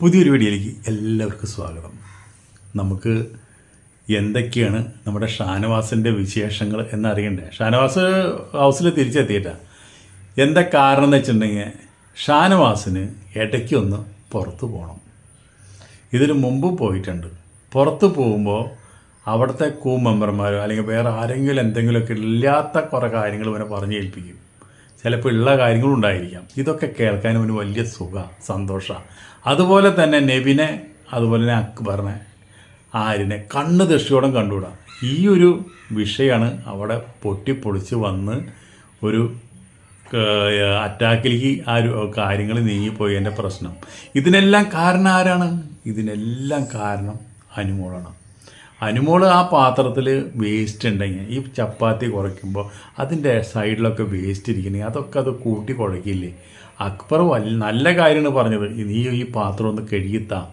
പുതിയൊരു വീഡിയോയിലേക്ക് എല്ലാവർക്കും സ്വാഗതം. നമുക്ക് എന്തൊക്കെയാണ് നമ്മുടെ ഷാനവാസിന്റെ വിശേഷങ്ങൾ എന്നറിയണ്ടേ? ഷാനവാസ് ഹൗസിൽ തിരിച്ചെത്തിയിട്ടാ. എന്താ കാരണം എന്ന് വെച്ചിട്ടുണ്ടെങ്കിൽ ഷാനവാസിന് ഇടയ്ക്കൊന്ന് പുറത്ത് പോകണം ഇതിന് മുമ്പ് പോയിട്ടുണ്ട്. പുറത്ത് പോകുമ്പോൾ അവിടുത്തെ കൂ മെമ്പർമാരോ അല്ലെങ്കിൽ വേറെ ആരെങ്കിലും എന്തെങ്കിലുമൊക്കെ ഇല്ലാത്ത കുറേ കാര്യങ്ങൾ ഇവനെ പറഞ്ഞ് ഏൽപ്പിക്കും ചിലപ്പോൾ ഉള്ള കാര്യങ്ങളും ഉണ്ടായിരിക്കാം. ഇതൊക്കെ കേൾക്കാൻ ഒരു വലിയ സുഖ സന്തോഷമാണ് അതുപോലെ തന്നെ നെബിനെ അതുപോലെ തന്നെ അക്ബറിനെ ആരിനെ കണ്ണ് ദൃഷ്ടിയോടെ കണ്ടുകൂടാ. ഈ ഒരു വിഷയമാണ് അവിടെ പൊട്ടിപ്പൊളിച്ച് വന്ന് ഒരു അറ്റാക്കിലേക്ക് ആ ഒരു കാര്യങ്ങൾ നീങ്ങിപ്പോയതിന്റെ പ്രശ്നം. ഇതിനെല്ലാം കാരണം ആരാണ്? ഇതിനെല്ലാം കാരണം അനുമോളാണ്. അനുമോൾ ആ പാത്രത്തിൽ വേസ്റ്റ് ഉണ്ടെങ്കിൽ ഈ ചപ്പാത്തി കുറയ്ക്കുമ്പോൾ അതിന്റെ സൈഡിലൊക്കെ വേസ്റ്റ് ഇരിക്കണമെങ്കിൽ അതൊക്കെ അത് കൂട്ടി കുഴക്കില്ലേ? അക്ബർ വല്ല നല്ല കാര്യമാണ് പറഞ്ഞത്. നീ ഈ പാത്രം ഒന്ന് കഴുകിത്താ.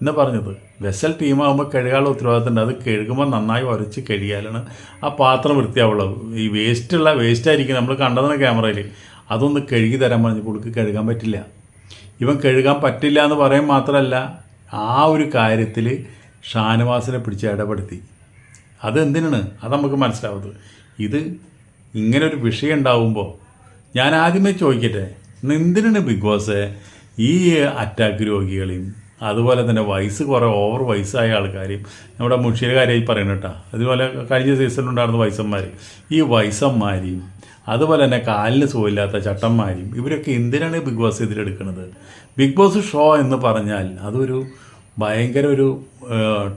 എന്ന് പറഞ്ഞത്? വെസൽ ടീമാകുമ്പോൾ കഴുകാനുള്ള ഉത്തരവാദിത്തം ഉണ്ട് അത് കഴുകുമ്പോൾ നന്നായി ഉരച്ച് കഴുകിയാലാണ് ആ പാത്രം വൃത്തിയാവുള്ളത് ഈ വേസ്റ്റുള്ള വേസ്റ്റായിരിക്കും നമ്മൾ കണ്ടതാണ് ക്യാമറയിൽ അതൊന്ന് കഴുകി തരാൻ പറഞ്ഞു. പുള്ളിക്ക് കഴുകാൻ പറ്റില്ല. ഇവൻ കഴുകാൻ പറ്റില്ല എന്ന് പറയാൻ മാത്രമല്ല ആ ഒരു കാര്യത്തിൽ ഷാനവാസിനെ പിടിച്ച് ഇടപെടുത്തി. അതെന്തിനാണ്? അത് നമുക്ക് മനസ്സിലാവുന്നത്. ഇത് ഇങ്ങനൊരു വിഷയം ഉണ്ടാവുമ്പോൾ ഞാൻ ആദ്യമേ ചോദിക്കട്ടെ എന്തിനാണ് ബിഗ് ബോസ് ഈ അറ്റാക്ക് രോഗികളെയും അതുപോലെ തന്നെ വയസ്സ് കുറേ ഓവർ വയസ്സായ ആൾക്കാരെയും നമ്മുടെ മുഷിയുടെ കാര്യമായി പറയണം കേട്ടോ. അതുപോലെ കഴിഞ്ഞ സീസണിലുണ്ടായിരുന്ന വയസ്സന്മാർ ഈ വയസ്സന്മാരെയും അതുപോലെ തന്നെ കാലിന് സുഖമില്ലാത്ത ചട്ടന്മാരെയും ഇവരൊക്കെ എന്തിനാണ് ബിഗ് ബോസ് ഇതിലെടുക്കുന്നത്? ബിഗ് ബോസ് ഷോ എന്ന് പറഞ്ഞാൽ അതൊരു ഭയങ്കര ഒരു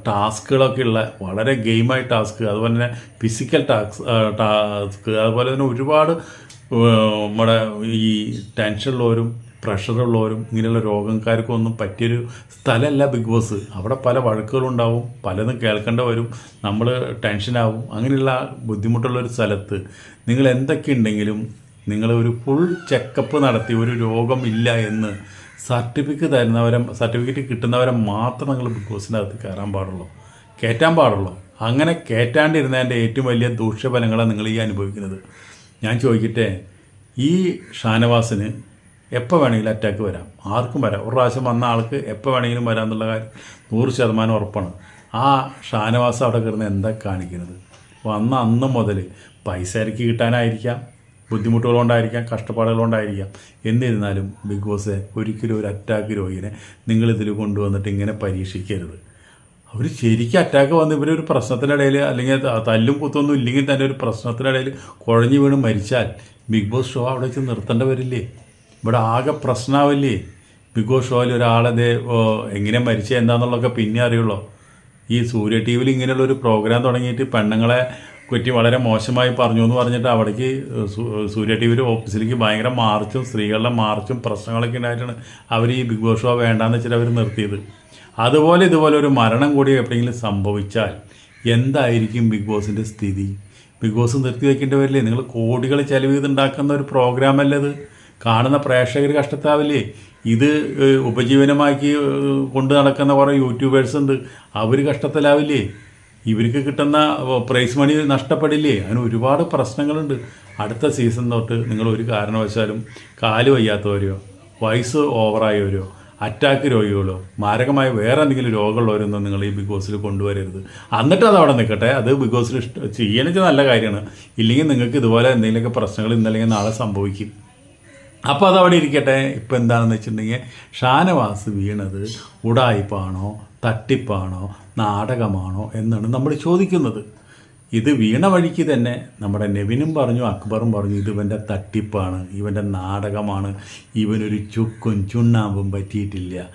ടാസ്കുകളൊക്കെ ഉള്ള വളരെ ഗെയിമായി ടാസ്ക് അതുപോലെ തന്നെ ഫിസിക്കൽ ടാസ്ക് ടാസ്ക് അതുപോലെ തന്നെ ഒരുപാട് നമ്മുടെ ഈ ടെൻഷനുള്ളവരും പ്രഷറുള്ളവരും ഇങ്ങനെയുള്ള രോഗക്കാർക്കൊന്നും പറ്റിയൊരു സ്ഥലമല്ല ബിഗ് ബോസ്. അവിടെ പല വഴക്കുകളുണ്ടാവും പലതും കേൾക്കേണ്ട വരും നമ്മൾ ടെൻഷനാവും അങ്ങനെയുള്ള ബുദ്ധിമുട്ടുള്ള ഒരു സ്ഥലത്ത് നിങ്ങൾ എന്തൊക്കെ ഉണ്ടെങ്കിലും നിങ്ങൾ ഒരു ഫുൾ ചെക്കപ്പ് നടത്തി ഒരു രോഗമില്ല എന്ന് സർട്ടിഫിക്കറ്റ് തരുന്നവരെ സർട്ടിഫിക്കറ്റ് കിട്ടുന്നവരെ മാത്രം നിങ്ങൾ ബിഗ് ബോസിന്റെ അകത്ത് കയറാൻ പാടുള്ളൂ. കയറ്റാൻ പാടുള്ളൂ. അങ്ങനെ കയറ്റാണ്ടിരുന്നതിന്റെ ഏറ്റവും വലിയ ദൂഷ്യഫലങ്ങളാണ് നിങ്ങൾ ഈ അനുഭവിക്കുന്നത്. ഞാൻ ചോദിക്കട്ടെ ഈ ഷാനവാസിന് എപ്പോൾ വേണമെങ്കിലും അറ്റാക്ക് വരാം? ആർക്കും വരാം. ഒരു പ്രാവശ്യം വന്ന ആൾക്ക് എപ്പോൾ വേണമെങ്കിലും വരാം എന്നുള്ള കാര്യം നൂറ് ശതമാനം ഉറപ്പാണ്. ആ ഷാനവാസ് അവിടെ കിടന്ന് എന്താ കാണിക്കുന്നത്? വന്ന അന്ന് മുതൽ പൈസ ഇറക്കി കിട്ടാനായിരിക്കാം. ബുദ്ധിമുട്ടുകൾ കഷ്ടപ്പാടുകളുണ്ടായിരിക്കാം. എന്നിരുന്നാലും ബിഗ് ബോസ് ഒരിക്കലും ഒരു അറ്റാക്ക് രോഗിനെ നിങ്ങളിതിൽ കൊണ്ടുവന്നിട്ട് ഇങ്ങനെ പരീക്ഷിക്കരുത്. അവർ ശരിക്കും അറ്റാക്ക് വന്ന് ഇവരൊരു പ്രശ്നത്തിനിടയിൽ അല്ലെങ്കിൽ തല്ലും കുത്തൊന്നും ഇല്ലെങ്കിൽ തന്നെ ഒരു പ്രശ്നത്തിനിടയിൽ കുഴഞ്ഞു വീണ് മരിച്ചാൽ ബിഗ് ബോസ് ഷോ അവിടെ വെച്ച് നിർത്തേണ്ട വരില്ലേ? ഇവിടെ ആകെ പ്രശ്നമാവില്ലേ ബിഗ് ബോസ് ഷോയിൽ ഒരാളത് എങ്ങനെ മരിച്ചത് എന്താണെന്നുള്ളതൊക്കെ പിന്നെ അറിയുള്ളൂ. ഈ സൂര്യ ടി വിയിൽ ഇങ്ങനെയുള്ള ഒരു പ്രോഗ്രാം തുടങ്ങിയിട്ട് പെണ്ണുങ്ങളെ പറ്റി വളരെ മോശമായി പറഞ്ഞു എന്ന് പറഞ്ഞിട്ട് അവിടേക്ക് സൂര്യ ടി വിയുടെ ഓഫീസിലേക്ക് ഭയങ്കര മാർച്ചും സ്ത്രീകളുടെ മാർച്ചും പ്രശ്നങ്ങളൊക്കെ ഉണ്ടായിട്ടാണ് അവർ ഈ ബിഗ് ബോസ് ഷോ വേണ്ടാന്ന് വെച്ചിട്ട് അവർ നിർത്തിയത്. അതുപോലെ ഇതുപോലെ ഒരു മരണം കൂടി എപ്പോഴെങ്കിലും സംഭവിച്ചാൽ എന്തായിരിക്കും ബിഗ് ബോസിന്റെ സ്ഥിതി? ബിഗ് ബോസ് നിർത്തി വയ്ക്കേണ്ടി വരില്ലേ നിങ്ങൾ കോടികൾ ചെലവ് ചെയ്തുണ്ടാക്കുന്ന ഒരു പ്രോഗ്രാം ഇത്? കാണുന്ന പ്രേക്ഷകർ കഷ്ടത്താവില്ലേ? ഇത് ഉപജീവനമാക്കി കൊണ്ട് നടക്കുന്ന കുറേ യൂട്യൂബേഴ്സ് ഉണ്ട്. അവർ കഷ്ടത്തിലാവില്ലേ? ഇവർക്ക് കിട്ടുന്ന പ്രൈസ് മണി നഷ്ടപ്പെടില്ലേ? അതിന് ഒരുപാട് പ്രശ്നങ്ങളുണ്ട്. അടുത്ത സീസൺ തൊട്ട് നിങ്ങൾ ഒരു കാരണവശാലും കാൽ വയ്യാത്തവരെയോ വയസ്സ് ഓവറായവരോ അറ്റാക്ക് രോഗികളോ മാരകമായ വേറെ എന്തെങ്കിലും രോഗമുള്ളവരൊന്നും നിങ്ങൾ ഈ ബിഗ് ബോസിൽ കൊണ്ടുവരരുത്. എന്നിട്ട് അത് അവിടെ നിൽക്കട്ടെ. അത് ബിഗ് ബോസിൽ ഇഷ്ട ചെയ്യണമെങ്കിൽ നല്ല കാര്യമാണ്. ഇല്ലെങ്കിൽ നിങ്ങൾക്ക് ഇതുപോലെ എന്തെങ്കിലുമൊക്കെ പ്രശ്നങ്ങൾ ഇന്നല്ലെങ്കിൽ നാളെ സംഭവിക്കും. അപ്പോൾ അതവിടെ ഇരിക്കട്ടെ. ഇപ്പം എന്താണെന്ന് വെച്ചിട്ടുണ്ടെങ്കിൽ ഷാനവാസ് വീണത് ഉടായിപ്പാണോ തട്ടിപ്പാണോ നാടകമാണോ എന്നാണ് നമ്മൾ ചോദിക്കുന്നത്. ഇത് വീണ വഴിക്ക് തന്നെ നമ്മുടെ നെവിനും പറഞ്ഞു അക്ബറും പറഞ്ഞു ഇത് ഇവന്റെ തട്ടിപ്പാണ് ഇവന്റെ നാടകമാണ് ഇവനൊരു ചുക്കും ചുണ്ണാമ്പും പറ്റിയിട്ടില്ല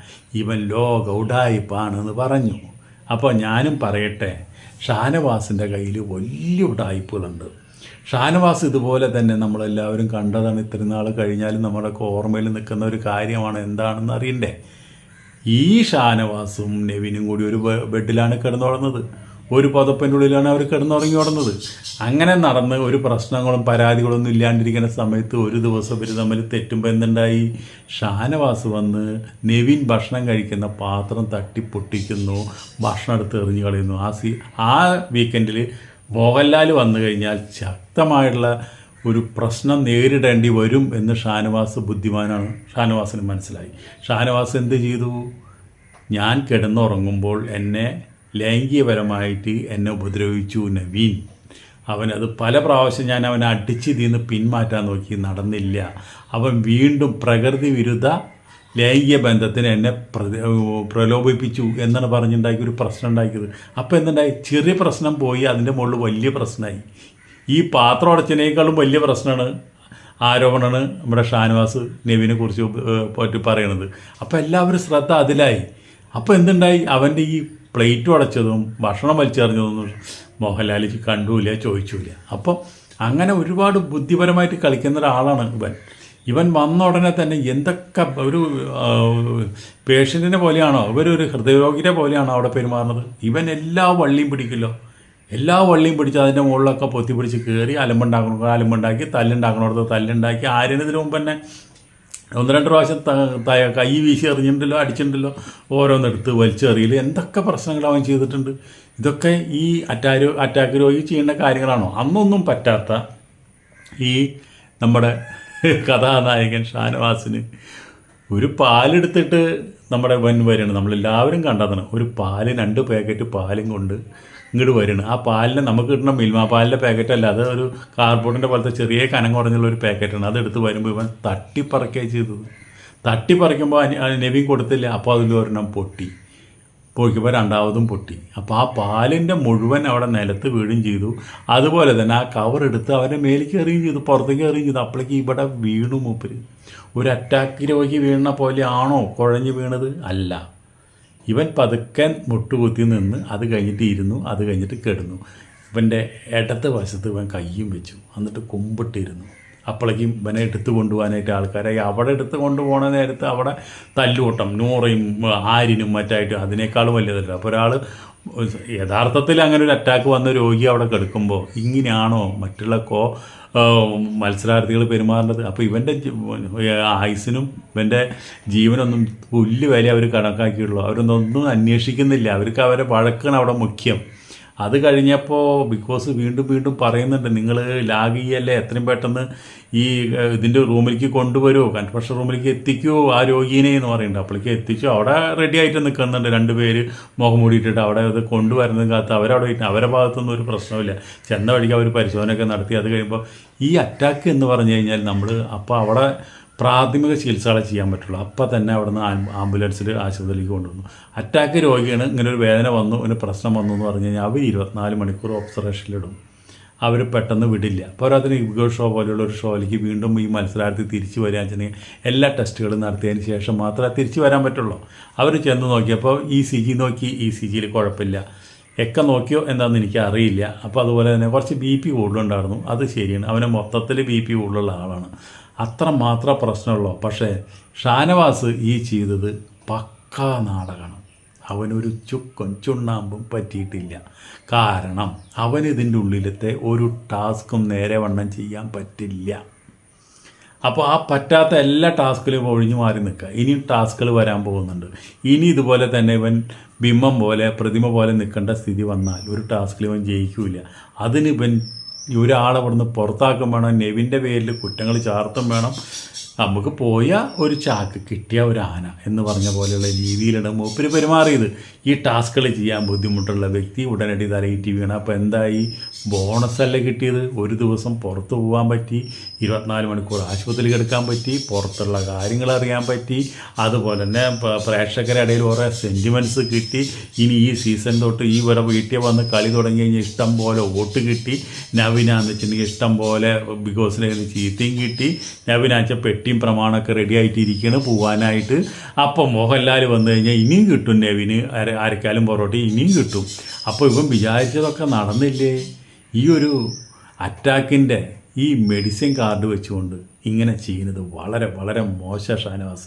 ഇവൻ ലോക ഉടായിപ്പാണെന്ന് പറഞ്ഞു. അപ്പോൾ ഞാനും പറയട്ടെ ഷാനവാസിന്റെ കയ്യിൽ വലിയ ഉടായിപ്പുകളുണ്ട്. ഷാനവാസ് ഇതുപോലെ തന്നെ നമ്മളെല്ലാവരും കണ്ടതാണ് ഇത്രയും നാൾ കഴിഞ്ഞാലും നമ്മുടെയൊക്കെ ഓർമ്മയിൽ നിൽക്കുന്ന ഒരു കാര്യമാണ് എന്താണെന്ന് അറിയണ്ടേ? ഈ ഷാനവാസും നെവിനും കൂടി ഒരു ബെഡിലാണ് കിടന്നുറങ്ങുന്നത്. ഒരു പുതപ്പിന്റെ ഉള്ളിലാണ് അവർ കിടന്നുറങ്ങി ഓടുന്നത്. അങ്ങനെ നടന്ന് ഒരു പ്രശ്നങ്ങളും പരാതികളൊന്നും ഇല്ലാണ്ടിരിക്കുന്ന സമയത്ത് ഒരു ദിവസം ഇവർ തമ്മിൽ തെറ്റുമ്പോൾ എന്തുണ്ടായി? ഷാനവാസ് വന്ന് നെവിൻ ഭക്ഷണം കഴിക്കുന്ന പാത്രം തട്ടി പൊട്ടിക്കുന്നു ഭക്ഷണം എടുത്ത് എറിഞ്ഞു കളയുന്നു. ആ സീ ആ വീക്കെൻഡിൽ മോഹൻലാൽ വന്നു കഴിഞ്ഞാൽ ശക്തമായിട്ടുള്ള ഒരു പ്രശ്നം നേരിടേണ്ടി വരും എന്ന് ഷാനവാസ് ബുദ്ധിമാനാണ് ഷാനവാസിന് മനസ്സിലായി. ഷാനവാസ് എന്ത് ചെയ്തു? ഞാൻ കിടന്നുറങ്ങുമ്പോൾ എന്നെ ലൈംഗികപരമായിട്ട് എന്നെ ഉപദ്രവിച്ചു നവീൻ. അവനത് പല പ്രാവശ്യം ഞാൻ അവനെ അടിച്ച് തീന്ന് പിന്മാറ്റാൻ നോക്കി നടന്നില്ല. അവൻ വീണ്ടും പ്രകൃതി വിരുദ്ധ ലൈംഗിക ബന്ധത്തിന് എന്നെ പ്രലോഭിപ്പിച്ചു എന്നാണ് പറഞ്ഞുണ്ടാക്കി ഒരു പ്രശ്നം ഉണ്ടാക്കിയത്. അപ്പോൾ എന്തുണ്ടായി? ചെറിയ പ്രശ്നം പോയി അതിന്റെ മുകളിൽ വലിയ പ്രശ്നമായി. ഈ പാത്രം അടച്ചതിനേക്കാളും വലിയ പ്രശ്നമാണ് ആരോപണമാണ് നമ്മുടെ ഷാനവാസ് നെവിനെ കുറിച്ച് പറ്റി പറയണത്. അപ്പോൾ എല്ലാവരും ശ്രദ്ധ അതിലായി. അപ്പോൾ എന്തുണ്ടായി? അവന്റെ ഈ പ്ലേറ്റ് അടച്ചതും ഭക്ഷണം വലിച്ചെറിഞ്ഞതൊന്നും മോഹൻലാൽ കണ്ടുമില്ല ചോദിച്ചില്ല അപ്പം അങ്ങനെ ഒരുപാട് ബുദ്ധിപരമായിട്ട് കളിക്കുന്ന ഒരാളാണ് ഇവൻ. ഇവൻ വന്ന ഉടനെ തന്നെ എന്തൊക്കെ ഒരു പേഷ്യന്റിനെ പോലെയാണോ ഇവരൊരു ഹൃദയരോഗിനെ പോലെയാണോ അവിടെ പെരുമാറുന്നത്? ഇവൻ എല്ലാ വള്ളിയും പിടിക്കില്ലോ. എല്ലാ വള്ളിയും പിടിച്ച് അതിന്റെ മുകളിലൊക്കെ പൊത്തി പിടിച്ച് കയറി അലമ്പുണ്ടാക്കണം അലമ്പുണ്ടാക്കി തല്ലുണ്ടാക്കണോടത്ത് തല്ലുണ്ടാക്കി ആര്യനതിന് മുമ്പ് തന്നെ ഒന്ന് രണ്ട് പ്രാവശ്യം കൈ വീശി എറിഞ്ഞിട്ടുണ്ടല്ലോ അടിച്ചിട്ടുണ്ടല്ലോ ഓരോന്നെടുത്ത് വലിച്ചെറിയൽ എന്തൊക്കെ പ്രശ്നങ്ങൾ അവൻ ചെയ്തിട്ടുണ്ട്. ഇതൊക്കെ ഈ അറ്റാക്ക് അറ്റാക്ക് രോഗി ചെയ്യേണ്ട കാര്യങ്ങളാണോ? അന്നൊന്നും പറ്റാത്ത ഈ നമ്മുടെ കഥാനായകൻ ഷാനവാസിന് ഒരു പാലെടുത്തിട്ട് നമ്മുടെ വൻ വരണം നമ്മളെല്ലാവരും കണ്ടതാണ്. ഒരു പാൽ രണ്ട് പാക്കറ്റ് പാലും കൊണ്ട് ഇങ്ങോട്ട് വരണം ആ പാലിന് നമുക്ക് കിട്ടണം മിൽമ പാലിന്റെ പാക്കറ്റ് അല്ല. അത് ഒരു കാർബോർഡിന്റെ പോലത്തെ ചെറിയ കനം കുറഞ്ഞുള്ള ഒരു പാക്കറ്റാണ് അതെടുത്ത് വരുമ്പോൾ ഇവൻ തട്ടിപ്പറക്കുകയാണ് ചെയ്തത്. തട്ടിപ്പറിക്കുമ്പോൾ നവീൻ കൊടുത്തില്ല. അപ്പോൾ അതിൽ ഒരെണ്ണം പൊട്ടി. പോയിക്കുമ്പോൾ രണ്ടാമതും പൊട്ടി. അപ്പോൾ ആ പാലിന്റെ മുഴുവൻ അവിടെ നിലത്ത് വീഴുകയും ചെയ്തു. അതുപോലെ തന്നെ ആ കവർ എടുത്ത് അവന്റെ മേലേക്ക് ചെയ്തു പുറത്തേക്ക് എറിയുകയും ചെയ്തു. അപ്പോഴേക്ക് ഇവിടെ വീണു മൂപ്പര്. ഒരു അറ്റാക്ക് രോഗി വീണ പോലെ ആണോ കുഴഞ്ഞു വീണത്? അല്ല. ഇവൻ പതുക്കൻ മുട്ടുകുത്തി നിന്ന് അത് കഴിഞ്ഞിട്ട് ഇരുന്നു അത് കഴിഞ്ഞിട്ട് കിടന്നു. ഇവന്റെ ഇടത്ത് വശത്ത് ഇവൻ കയ്യും വെച്ചു. എന്നിട്ട് കുമ്പിട്ടിരുന്നു. അപ്പോഴേക്കും ഇവനെ എടുത്തു കൊണ്ടുപോകാനായിട്ട് ആൾക്കാരെ. അവിടെ എടുത്ത് കൊണ്ടുപോകണ നേരത്ത് അവിടെ തല്ലുകൂട്ടം നൂറയും ആരിനും മറ്റായിട്ട് അതിനേക്കാളും വലിയതല്ല അപ്പോൾ ഒരാൾ യഥാർത്ഥത്തിൽ അങ്ങനെ ഒരു അറ്റാക്ക് വന്ന രോഗി അവിടെ കെടുക്കുമ്പോൾ ഇങ്ങനെയാണോ മറ്റുള്ള കോ മത്സരാർത്ഥികൾ പെരുമാറേണ്ടത്? അപ്പോൾ ഇവന്റെ ആയുസിനും ഇവന്റെ ജീവനൊന്നും പുല്ല് വില അവർ കണക്കാക്കിയുള്ളൂ അവരൊന്നൊന്നും അന്വേഷിക്കുന്നില്ല. അവർക്ക് അവരെ വഴക്കാണ് അവിടെ മുഖ്യം. അത് കഴിഞ്ഞപ്പോൾ ബിഗ് ബോസ് വീണ്ടും വീണ്ടും പറയുന്നുണ്ട് നിങ്ങൾ ലാഗ് ചെയ്യല്ലേ എത്രയും പെട്ടെന്ന് ഈ ഇതിന്റെ റൂമിലേക്ക് കൊണ്ടുവരുമോ കൺഫർഷൻ റൂമിലേക്ക് എത്തിക്കുമോ ആ രോഗീനെ എന്ന് പറയുന്നുണ്ട്. അപ്പോഴേക്ക് എത്തിച്ചു. അവിടെ റെഡി ആയിട്ട് നിൽക്കുന്നുണ്ട് രണ്ട് പേര് മുഖം മൂടിയിട്ടിട്ട്. അവിടെ അത് കൊണ്ടുവരുന്നത് കാത്ത് അവരവിടെ. അവരുടെ ഭാഗത്തൊന്നും ഒരു പ്രശ്നമില്ല ചെന്ന വഴിക്ക് അവർ പരിശോധനയൊക്കെ നടത്തി. അത് കഴിയുമ്പോൾ ഈ അറ്റാക്ക് എന്ന് പറഞ്ഞു കഴിഞ്ഞാൽ നമ്മൾ അപ്പോൾ അവിടെ പ്രാഥമിക ചികിത്സകളെ ചെയ്യാൻ പറ്റുള്ളൂ. അപ്പോൾ തന്നെ അവിടെ നിന്ന് ആംബുലൻസിൽ ആശുപത്രിയിലേക്ക് കൊണ്ടുവന്നു. അറ്റാക്ക് രോഗിയാണ്. ഇങ്ങനെ ഒരു വേദന വന്നു ഒരു പ്രശ്നം വന്നു എന്ന് പറഞ്ഞു കഴിഞ്ഞാൽ അവർ ഇരുപത്തിനാല് മണിക്കൂർ ഒബ്സർവേഷനിലിടും അവർ പെട്ടെന്ന് വിടില്ല. പോരാത്തിന് ഇഗോ ഷോ പോലെയുള്ള ഒരു ഷോയിലേക്ക് വീണ്ടും ഈ മത്സരാർത്ഥി തിരിച്ചു വരിക വെച്ചിട്ടുണ്ടെങ്കിൽ എല്ലാ ടെസ്റ്റുകളും നടത്തിയതിന് ശേഷം മാത്രമേ തിരിച്ചു വരാൻ പറ്റുള്ളൂ. അവർ ചെന്ന് നോക്കിയപ്പോൾ ഈ സി ജി നോക്കി. ഈ സി ജിയിൽ കുഴപ്പമില്ല. എക്ക നോക്കിയോ എന്താണെന്ന് എനിക്ക് അറിയില്ല. അപ്പോൾ അതുപോലെ തന്നെ കുറച്ച് ബി പി കൂടുതലുണ്ടായിരുന്നു. അത് ശരിയാണ്. അവന് മൊത്തത്തിൽ ബി പി കൂടുതലുള്ള ആളാണ്. അത്ര മാത്രം പ്രശ്നമുള്ളൂ. പക്ഷേ ഷാനവാസ് ഈ ചെയ്തത് പക്കാ നാടകമാണ്. അവനൊരു ചുക്കും ചുണ്ണാമ്പും പറ്റിയിട്ടില്ല. കാരണം അവൻ ഇതിന്റെ ഉള്ളിലത്തെ ഒരു ടാസ്കും നേരെ വണ്ണം ചെയ്യാൻ പറ്റില്ല. അപ്പോൾ ആ പറ്റാത്ത എല്ലാ ടാസ്കിലും ഒഴിഞ്ഞു മാറി നിൽക്കുക. ഇനിയും ടാസ്കുകൾ വരാൻ പോകുന്നുണ്ട്. ഇനി ഇതുപോലെ തന്നെ ഇവൻ ബിംബം പോലെ പ്രതിമ പോലെ നിൽക്കേണ്ട സ്ഥിതി വന്നാൽ ഒരു ടാസ്കിൽ ഇവൻ ജയിക്കൂല. അതിന് ഇവൻ ഒരാളെ ഇവിടുന്ന് പുറത്താക്കും വേണം നെവിന്റെ പേരിൽ കുറ്റങ്ങൾ ചാർത്തും വേണം. നമുക്ക് പോയ ഒരു ചാക്ക് കിട്ടിയ ഒരു ആന എന്ന് പറഞ്ഞ പോലെയുള്ള രീതിയിലാണ് മൂപ്പര് പെരുമാറിയത്. ഈ ടാസ്കുകൾ ചെയ്യാൻ ബുദ്ധിമുട്ടുള്ള വ്യക്തി ഉടനടി തലയിറ്റി വീണ അപ്പോൾ എന്തായി? ബോണസ് അല്ല കിട്ടിയത്? ഒരു ദിവസം പുറത്ത് പോകാൻ പറ്റി ഇരുപത്തിനാല് മണിക്കൂർ ആശുപത്രിയിൽ കിടക്കാൻ പറ്റി പുറത്തുള്ള കാര്യങ്ങൾ അറിയാൻ പറ്റി. അതുപോലെ തന്നെ പ്രേക്ഷകരുടെ ഇടയിൽ കുറേ സെന്റിമെന്റ്സ് കിട്ടി. ഇനി ഈ സീസൺ തൊട്ട് ഈ വരെ വീട്ടിൽ വന്ന് കളി തുടങ്ങി കഴിഞ്ഞാൽ ഇഷ്ടം പോലെ വോട്ട് കിട്ടി. നവിനാന്ന് വെച്ചിട്ടുണ്ടെങ്കിൽ ഇഷ്ടം പോലെ ബിഗ് ബോസിനെ ചീത്തയും കിട്ടി. നവിനാച്ച പെട്ടിയും പ്രമാണമൊക്കെ റെഡി ആയിട്ട് ഇരിക്കുകയാണ് പോകാനായിട്ട് അപ്പം മോഹൻലാൽ വന്നു കഴിഞ്ഞാൽ ഇനിയും കിട്ടും നവീന്. അര അരക്കാലും പൊറോട്ടി ഇനിയും കിട്ടും. അപ്പോൾ ഇവൻ വിചാരിച്ചതൊക്കെ നടന്നില്ലേ? ഈ ഒരു അറ്റാക്കിന്റെ ഈ മെഡിസിൻ കാർഡ് വെച്ചുകൊണ്ട് ഇങ്ങനെ ചെയ്യുന്നത് വളരെ വളരെ മോശ ഷാനവാസ.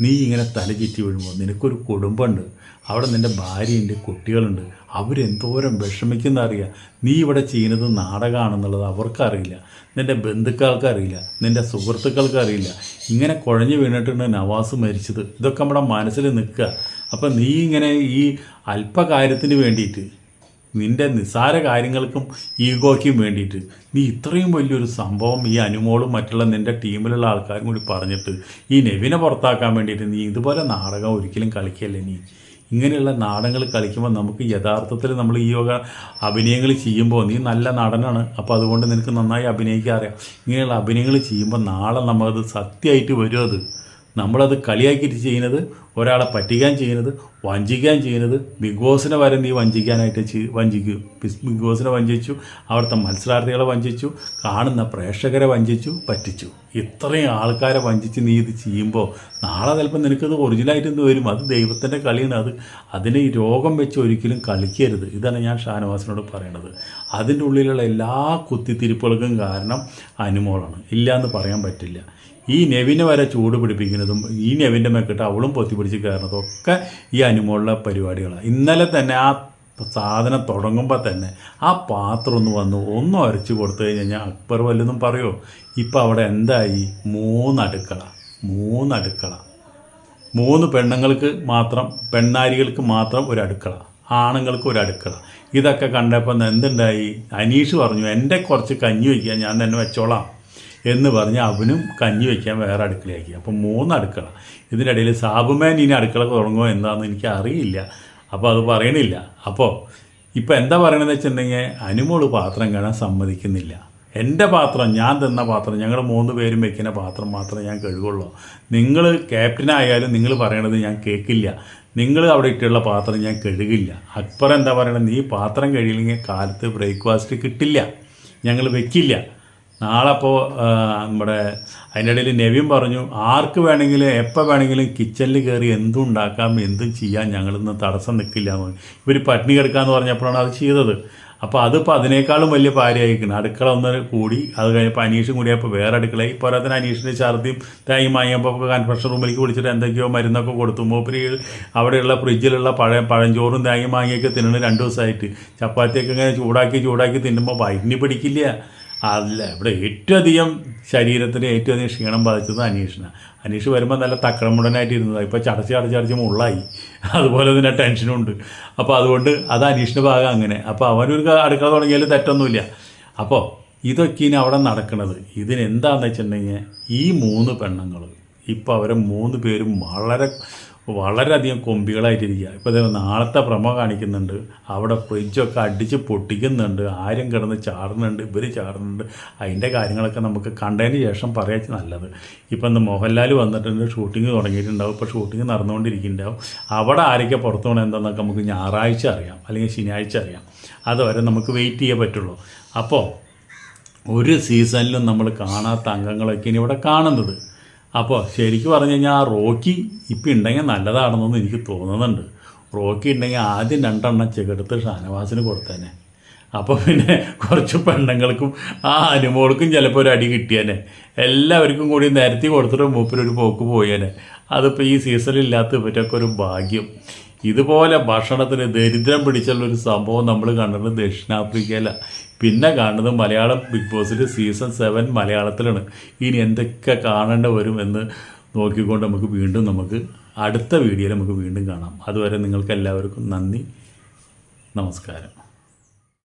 നീ ഇങ്ങനെ തലചുറ്റി വീഴുമ്പോൾ നിനക്കൊരു കുടുംബമുണ്ട്. അവിടെ നിന്റെ ഭാര്യയുണ്ട് കുട്ടികളുണ്ട്. അവരെന്തോരം വിഷമിക്കുന്ന അറിയാം? നീ ഇവിടെ ചെയ്യുന്നത് നാടകമാണെന്നുള്ളത് അവർക്കറിയില്ല. നിന്റെ ബന്ധുക്കൾക്കറിയില്ല. നിന്റെ സുഹൃത്തുക്കൾക്ക് അറിയില്ല ഇങ്ങനെ കുഴഞ്ഞു വീണിട്ടുണ്ട് നവാസ് മരിച്ചത്. ഇതൊക്കെ നമ്മുടെ മനസ്സിൽ നിൽക്കുക. അപ്പം നീ ഇങ്ങനെ ഈ അല്പകാര്യത്തിന് വേണ്ടിയിട്ട് നിന്റെ നിസ്സാര കാര്യങ്ങൾക്കും ഈഗോയ്ക്കും വേണ്ടിയിട്ട്. നീ ഇത്രയും വലിയൊരു സംഭവം ഈ അനുമോളും മറ്റുള്ള നിന്റെ ടീമിലുള്ള ആൾക്കാരും കൂടി പറഞ്ഞിട്ട് ഈ നെവിനെ പുറത്താക്കാൻ വേണ്ടിയിട്ട് നീ ഇതുപോലെ നാടകം ഒരിക്കലും കളിക്കല്ലേ നീ? ഇങ്ങനെയുള്ള നാടകങ്ങൾ കളിക്കുമ്പോൾ നമുക്ക് യഥാർത്ഥത്തിൽ നമ്മൾ ഈ യോഗ അഭിനയങ്ങൾ ചെയ്യുമ്പോൾ നീ നല്ല നടനാണ്. അപ്പോൾ അതുകൊണ്ട് നിനക്ക് നന്നായി അഭിനയിക്കാൻ അറിയാം ഇങ്ങനെയുള്ള അഭിനയങ്ങൾ ചെയ്യുമ്പോൾ നാളെ നമ്മളത് സത്യമായിട്ട് വരും അത്. നമ്മളത് കളിയാക്കിയിട്ട് ചെയ്യുന്നത് ഒരാളെ പറ്റിക്കാൻ ചെയ്യുന്നത് വഞ്ചിക്കാൻ ചെയ്യുന്നത്. ബിഗ് ബോസിനെ വരെ നീ വഞ്ചിക്കാനായിട്ട് ചെയ്- വഞ്ചിക്കും. ബിഗ് ബോസിനെ വഞ്ചിച്ചു അവിടുത്തെ മത്സരാർത്ഥികളെ വഞ്ചിച്ചു കാണുന്ന പ്രേക്ഷകരെ വഞ്ചിച്ചു പറ്റിച്ചു. ഇത്രയും ആൾക്കാരെ വഞ്ചിച്ച് നീ ഇത് ചെയ്യുമ്പോൾ നാളെ ചിലപ്പോൾ നിനക്കത് ഒറിജിനലായിട്ട് എന്ത് വരും. അത് ദൈവത്തിന്റെ കളിയാണ്. അത് അതിനെ ഈ രോഗം വെച്ച് ഒരിക്കലും കളിക്കരുത്. ഇതാണ് ഞാൻ ഷാനവാസിനോട് പറയണത്. അതിന്റെ ഉള്ളിലുള്ള എല്ലാ കുത്തിത്തിരിപ്പുകൾക്കും കാരണം അനുമോളാണ്. ഇല്ല എന്ന് പറയാൻ പറ്റില്ല. ഈ നെവിനെ വരെ ചൂട് പിടിപ്പിക്കുന്നതും ഈ നെവിന്റെ മേക്കിട്ട് അവളും പൊത്തി പിടിച്ച് കയറുന്നതും ഒക്കെ ഈ അനുമോളിലെ പരിപാടികളാണ് ഇന്നലെ തന്നെ ആ സാധനം തുടങ്ങുമ്പോൾ തന്നെ ആ പാത്രം ഒന്ന് വന്നു ഒന്ന് അരച്ചു കൊടുത്തു കഴിഞ്ഞാൽ അക്ബർ വല്ലതും പറയുമോ ഇപ്പം അവിടെ എന്തായി? മൂന്നടുക്കള മൂന്നടുക്കള. മൂന്ന് പെണ്ണുങ്ങൾക്ക് മാത്രം പെണ്ണാരികൾക്ക് മാത്രം ഒരു അടുക്കള ആണുങ്ങൾക്ക് ഒരു അടുക്കള ഇതൊക്കെ കണ്ടപ്പോൾ എന്തുണ്ടായി? അനീഷ് പറഞ്ഞു എന്റെ കുറച്ച് കഞ്ഞി വയ്ക്കുക ഞാൻ തന്നെ വെച്ചോളാം. എന്ന് പറഞ്ഞ് അവനും കഞ്ഞി വെക്കാൻ വേറെ അടുക്കളയാക്കി. അപ്പം മൂന്ന് അടുക്കള. ഇതിനിടയിൽ സാബുമാൻ ഇനി അടുക്കള തുടങ്ങുമോ എന്താണെന്ന് എനിക്ക് അറിയില്ല. അപ്പോൾ അത് പറയണില്ല അപ്പോൾ ഇപ്പോൾ എന്താ പറയണതെന്ന് വെച്ചിട്ടുണ്ടെങ്കിൽ അനുമോൾ പാത്രം കാണാൻ സമ്മതിക്കുന്നില്ല. എന്റെ പാത്രം ഞാൻ തന്ന പാത്രം ഞങ്ങൾ മൂന്ന് പേരും വെക്കുന്ന പാത്രം മാത്രമേ ഞാൻ കഴുകുള്ളൂ. നിങ്ങൾ ക്യാപ്റ്റനായാലും നിങ്ങൾ പറയണത് ഞാൻ കേൾക്കില്ല. നിങ്ങൾ അവിടെ ഇട്ടുള്ള പാത്രം ഞാൻ കഴുകില്ല. അക്ബർ എന്താ പറയണത്? നീ പാത്രം കഴിയില്ലെങ്കിൽ കാലത്ത് ബ്രേക്ക്ഫാസ്റ്റ് കിട്ടില്ല. ഞങ്ങൾ വെക്കില്ല. നാളെ അപ്പോൾ നമ്മുടെ അതിന്റെ ഇടയിൽ നെവിൻ പറഞ്ഞു ആർക്ക് വേണമെങ്കിലും എപ്പോൾ വേണമെങ്കിലും കിച്ചണിൽ കയറി എന്തും ഉണ്ടാക്കാം എന്തും ചെയ്യാൻ ഞങ്ങളിന്ന് തടസ്സം നിൽക്കില്ല എന്ന് ഇവർ പട്ടിണി കിടക്കാമെന്ന് പറഞ്ഞപ്പോഴാണ് അത് ചെയ്തത്. അപ്പോൾ അതിപ്പോൾ അതിനേക്കാളും വലിയ ഭാര്യയായിരിക്കണം അടുക്കള ഒന്ന് കൂടി അത് കഴിഞ്ഞപ്പോൾ അനീഷും കൂടിയപ്പോൾ വേറെ അടുക്കളയായി പോരാത്തിന് അനീഷിന്റെ ഛർദിയും തേങ്ങയും വാങ്ങിയപ്പോൾ കൺഫെക്ഷൻ റൂമിലേക്ക് വിളിച്ചിട്ട് എന്തൊക്കെയോ മരുന്നൊക്കെ കൊടുത്തു. മൂപ്പര് അവിടെയുള്ള ഫ്രിഡ്ജിലുള്ള പഴയ പഴഞ്ചോറും തേങ്ങയും വാങ്ങിയൊക്കെ തിന്നണം രണ്ട് ദിവസമായിട്ട്. ചപ്പാത്തിയൊക്കെ ഇങ്ങനെ ചൂടാക്കി ചൂടാക്കി തിന്നുമ്പോൾ വയറ്റിന് പിടിക്കില്ല. അല്ല ഇവിടെ ഏറ്റവും അധികം ശരീരത്തിന് ഏറ്റവും അധികം ക്ഷീണം ബാധിച്ചത് അനീഷിനാണ് അനീഷ് വരുമ്പോൾ നല്ല തക്കടമുടനായിട്ട് ഇരുന്നതാണ് ഇപ്പോൾ ചടച്ച് ചടച്ച് ചടച്ച് മുള്ളായി. അതുപോലെ തന്നെ ടെൻഷനുണ്ട് അപ്പോൾ അതുകൊണ്ട് അത് അനീഷിന്റെ ഭാഗം അങ്ങനെ. അപ്പോൾ അവനൊരു അടുക്കള തുടങ്ങിയാൽ തെറ്റൊന്നുമില്ല. അപ്പോൾ ഇതൊക്കെ ഇനി അവിടെ നടക്കുന്നത് ഇതിനെന്താണെന്ന് വെച്ചിട്ടുണ്ടെങ്കിൽ ഈ മൂന്ന് പെണ്ണുങ്ങൾ ഇപ്പോൾ അവരെ മൂന്ന് പേരും വളരെ വളരെയധികം കൊമ്പികളായിട്ടിരിക്കുക. ഇപ്പോൾ ദേ നാളത്തെ പ്രമോ കാണിക്കുന്നുണ്ട്. അവിടെ ഫ്രിഡ്ജൊക്കെ അടിച്ച് പൊട്ടിക്കുന്നുണ്ട്. ആരും കിടന്ന് ചാടുന്നുണ്ട്. ഇവർ ചാടുന്നുണ്ട്. അതിന്റെ കാര്യങ്ങളൊക്കെ നമുക്ക് കണ്ടതിന് ശേഷം പറയാച്ച് നല്ലത്. ഇപ്പം ഇന്ന് മോഹൻലാൽ വന്നിട്ടുണ്ട്. ഷൂട്ടിംഗ് തുടങ്ങിയിട്ടുണ്ടാവും. ഇപ്പോൾ ഷൂട്ടിംഗ് നടന്നുകൊണ്ടിരിക്കുന്നുണ്ടാവും. അവിടെ ആരൊക്കെ പുറത്തു പോകണം എന്താണെന്നൊക്കെ നമുക്ക് ഞായറാഴ്ച അറിയാം. അല്ലെങ്കിൽ ശനിയാഴ്ച അറിയാം. അതുവരെ നമുക്ക് വെയിറ്റ് ചെയ്യാൻ പറ്റുള്ളൂ. അപ്പോൾ ഒരു സീസണിലും നമ്മൾ കാണാത്ത അംഗങ്ങളൊക്കെ ഇനി ഇവിടെ കാണുന്നത്. അപ്പോൾ ശരിക്കും പറഞ്ഞു കഴിഞ്ഞാൽ ആ റോക്കി ഇപ്പം ഉണ്ടെങ്കിൽ നല്ലതാണെന്നൊന്നും എനിക്ക് തോന്നുന്നുണ്ട്. റോക്കി ഉണ്ടെങ്കിൽ ആദ്യം രണ്ടെണ്ണം ചെകെടുത്ത് ഷാനവാസിന് കൊടുത്തേനെ. അപ്പോൾ പിന്നെ കുറച്ച് പെണ്ണുങ്ങൾക്കും ആ അനുമോൾക്കും ചിലപ്പോൾ ഒരു അടി കിട്ടിയേനെ. എല്ലാവർക്കും കൂടി നിരത്തി കൊടുത്തിട്ട് മൂപ്പരൊരു പോക്ക് പോയേനെ. അതിപ്പോൾ ഈ സീസണിലില്ലാത്ത ഇവരൊക്കെ ഒരു ഭാഗ്യം. ഇതുപോലെ ഭക്ഷണത്തിന് ദരിദ്രം പിടിച്ചുള്ള ഒരു സംഭവം നമ്മൾ കണ്ടത് ദക്ഷിണാഫ്രിക്കയിലാണ് പിന്നെ കാണുന്നത് മലയാളം ബിഗ് ബോസിൽ സീസൺ സെവൻ മലയാളത്തിലാണ്. ഇനി എന്തൊക്കെ കാണേണ്ട വരും എന്ന് നോക്കിക്കൊണ്ട് നമുക്ക് വീണ്ടും നമുക്ക് അടുത്ത വീഡിയോയിൽ നമുക്ക് വീണ്ടും കാണാം. അതുവരെ നിങ്ങൾക്ക് എല്ലാവർക്കും നന്ദി. നമസ്കാരം.